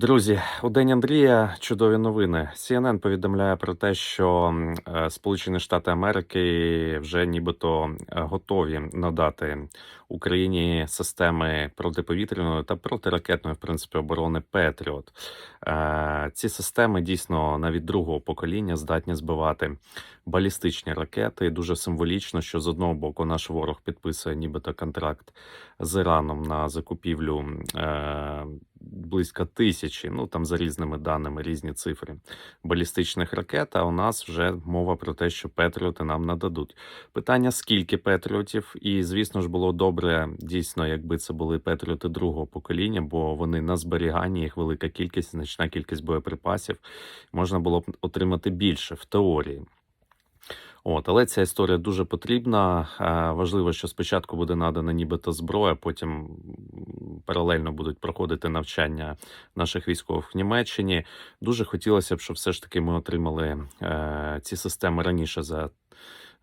Друзі, у день Андрія чудові новини. CNN повідомляє про те, що е, Сполучені Штати Америки вже нібито е, готові надати Україні системи протиповітряної та протиракетної, в принципі, оборони Петріот. Е, Ці системи дійсно навіть другого покоління здатні збивати балістичні ракети. Дуже символічно, що з одного боку наш ворог підписує нібито контракт з Іраном на закупівлю близько тисячі, ну там за різними даними, різні цифри балістичних ракет. А у нас вже мова про те, що Петріоти нам нададуть. Питання: скільки Петріотів? І звісно ж було добре, дійсно, якби це були Петріоти другого покоління, бо вони на зберіганні, їх велика кількість, значна кількість боєприпасів. Можна було б отримати більше в теорії. От, але ця історія дуже потрібна. Важливо, що спочатку буде надана нібито зброя, потім паралельно будуть проходити навчання наших військових в Німеччині. Дуже хотілося б, щоб все ж таки ми отримали е, ці системи раніше за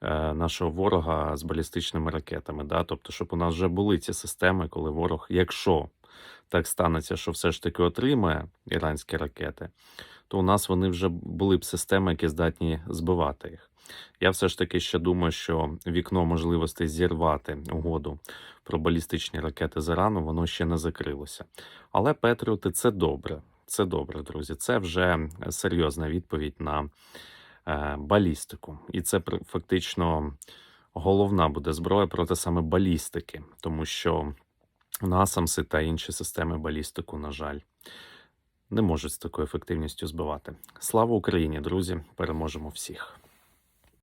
е, нашого ворога з балістичними ракетами. Да? Тобто, щоб у нас вже були ці системи, коли ворог, якщо так станеться, що все ж таки отримає іранські ракети, то у нас вони вже були б системи, які здатні збивати їх. Я все ж таки ще думаю, що вікно можливостей зірвати угоду про балістичні ракети з Ірану, воно ще не закрилося. Але Петріоти це добре. Це добре, друзі. Це вже серйозна відповідь на е, балістику. І це фактично головна буде зброя проти саме балістики, тому що насамси та інші системи балістику, на жаль, не можуть з такою ефективністю збивати. Слава Україні, друзі! Переможемо всіх!